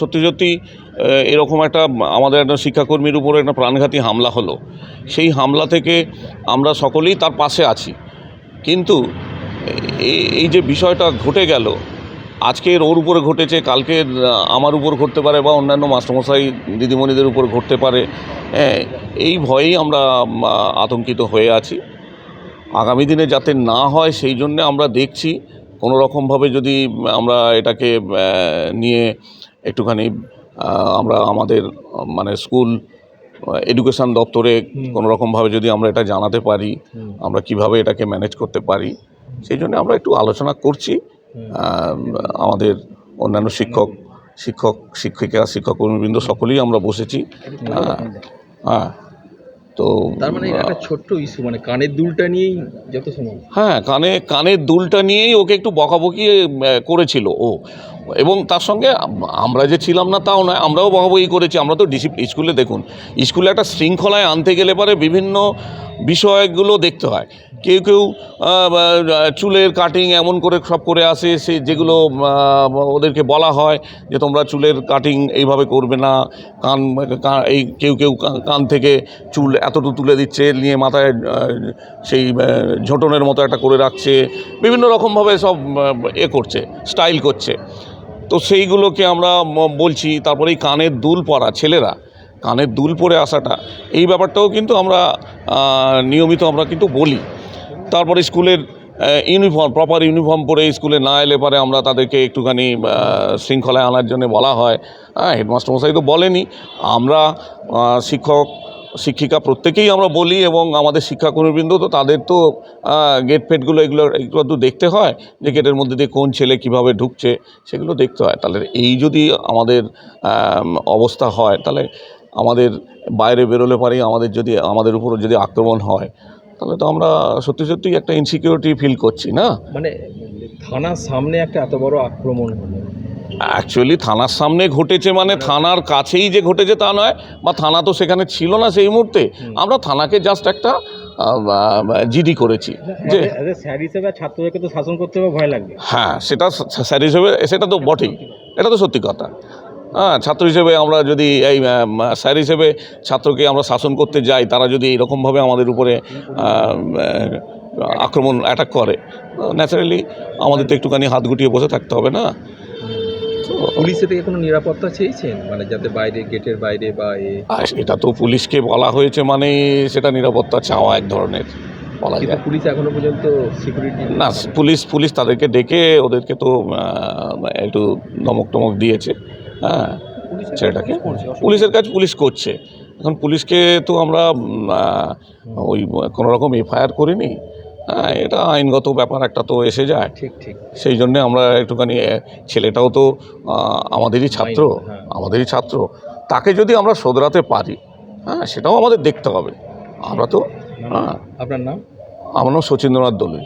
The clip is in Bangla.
সত্যি সত্যি এরকম একটা, আমাদের একটা শিক্ষাকর্মীর উপরে একটা প্রাণঘাতী হামলা হলো। সেই হামলা থেকে আমরা সকলেই তার পাশে আছি। কিন্তু এই যে বিষয়টা ঘটে গেল, আজকের ওর উপরে ঘটেছে কালকে আমার উপর ঘটতে পারে বা অন্যান্য মাস্টারমশাই, দিদিমণিদের উপর ঘটতে পারে হ্যাঁ এই ভয়েই আমরা আতঙ্কিত হয়ে আছি। আগামী দিনে যাতে না হয়, সেই জন্যে আমরা দেখছি। কোনো রকমভাবে যদি আমরা এটাকে নিয়ে একটুখানি আমরা আমাদের মানে স্কুল এডুকেশন দপ্তরে কোনো রকমভাবে যদি আমরা এটা জানাতে পারি আমরা কীভাবে এটাকে ম্যানেজ করতে পারি সেই জন্য আমরা একটু আলোচনা করছি। আমাদের অন্যান্য শিক্ষক শিক্ষক শিক্ষিকা শিক্ষককর্মীবৃন্দ সকলেই আমরা বসেছি। হ্যাঁ তো তার মানে একটা ছোট্ট ইস্যু মানে কানের দুলটা নিয়েই যত সময় হ্যাঁ কানে কানের দুলটা নিয়েই ওকে একটু বকাবকি করেছিল ও। এবং তার সঙ্গে আমরা যে ছিলাম না তাও নয়, আমরাও বহাবহি করেছি। আমরা তো ডিসিপ্লিন স্কুলে দেখুন, স্কুলে একটা শৃঙ্খলায় আনতে গেলে পরে বিভিন্ন বিষয়গুলো দেখতে হয়। কেউ কেউ চুলের কাটিং এমন করে সব করে আসে, সে যেগুলো ওদেরকে বলা হয় যে তোমরা চুলের কাটিং এইভাবে করবে না, কান এই কেউ কেউ কান থেকে চুল এতটুকু তুলে দিচ্ছে, নিয়ে মাথায় সেই ঝোঁটনের মতো একটা করে রাখছে, বিভিন্ন রকমভাবে সব এ করছে স্টাইল করছে। তো সেইগুলোকে আমরা বলছি তারপরে এই কানের দুল পরা ছেলেরা, কানের দুল পরে আসাটা, এই ব্যাপারটাও কিন্তু আমরা নিয়মিত আমরা কিন্তু বলি। তারপরে স্কুলের ইউনিফর্ম প্রপার ইউনিফর্ম পরে স্কুলে না এলে পরে আমরা তাদেরকে একটুখানি শৃঙ্খলায় আনার জন্য বলা হয়। হ্যাঁ হেডমাস্টার মশাই তো বলেনি। আমরা শিক্ষক শিক্ষিকা প্রত্যেকেই আমরা বলি এবং আমাদের শিক্ষাকর্মীবৃন্দ তো তাদের তো গেট ফেটগুলো এগুলো এগুলো তো দেখতে হয় যে গেটের মধ্যে দিয়ে কোন ছেলে কীভাবে ঢুকছে, সেগুলো দেখতে হয়। তাহলে এই যদি আমাদের অবস্থা হয়, তাহলে আমাদের বাইরে বেরোলে পারেই আমাদের যদি, আমাদের উপর যদি আক্রমণ হয়, তাহলে তো আমরা সত্যি সত্যি একটা ইনসিকিউরিটি ফিল করছি, না? মানে থানার সামনে একটা এত বড় আক্রমণ হলো। অ্যাকচুয়ালি থানার সামনে ঘটেছে মানে থানার কাছেই যে ঘটেছে তা নয় বা থানা তো সেখানে ছিল না সেই মুহূর্তে। আমরা থানাকে জাস্ট একটা জিডি করেছি। যে স্যার হিসেবে ছাত্রদেরকে তো শাসন করতে ভয় লাগবে। হ্যাঁ সেটা স্যার হিসেবে সেটা তো বটেই। এটা তো সত্যি কথা। হ্যাঁ ছাত্র হিসেবে আমরা যদি এই স্যার হিসেবে ছাত্রকে আমরা শাসন করতে যাই তারা যদি এরকমভাবে আমাদের উপরে আক্রমণ অ্যাটাক করে ন্যাচারালি আমাদের তো একটুখানি হাত গুটিয়ে বসে থাকতে হবে না? পুলিশে থেকে কোনো নিরাপত্তা চেয়েছেন? মানে যাতে বাইরে গেটের বাইরে বা এটা তো পুলিশকে বলা হয়েছে মানে সেটা নিরাপত্তা চাওয়া এক ধরনের বলা যায়। পুলিশ এখনও পর্যন্ত সিকিউরিটি না পুলিশ পুলিশ তাদেরকে ডেকে ওদেরকে তো একটু ধমক টমক দিয়েছে। হ্যাঁ ছেলেটাকে। পুলিশের কাজ পুলিশ করছে। এখন পুলিশকে তো আমরা ওই কোনো রকম এফআইআর করিনি? হ্যাঁ এটা আইনগত ব্যাপার একটা তো এসে যায়। ঠিক ঠিক। সেই জন্য আমরা একটুখানি ছেলেটাও তো আমাদেরই ছাত্র হ্যাঁ। আমাদেরই ছাত্র। তাকে যদি আমরা শোধরাতে পারি হ্যাঁ সেটাও আমাদের দেখতে হবে। আমরা তো হ্যাঁ। আপনার নাম? আমার নাম শচীন্দ্রনাথ দলুই।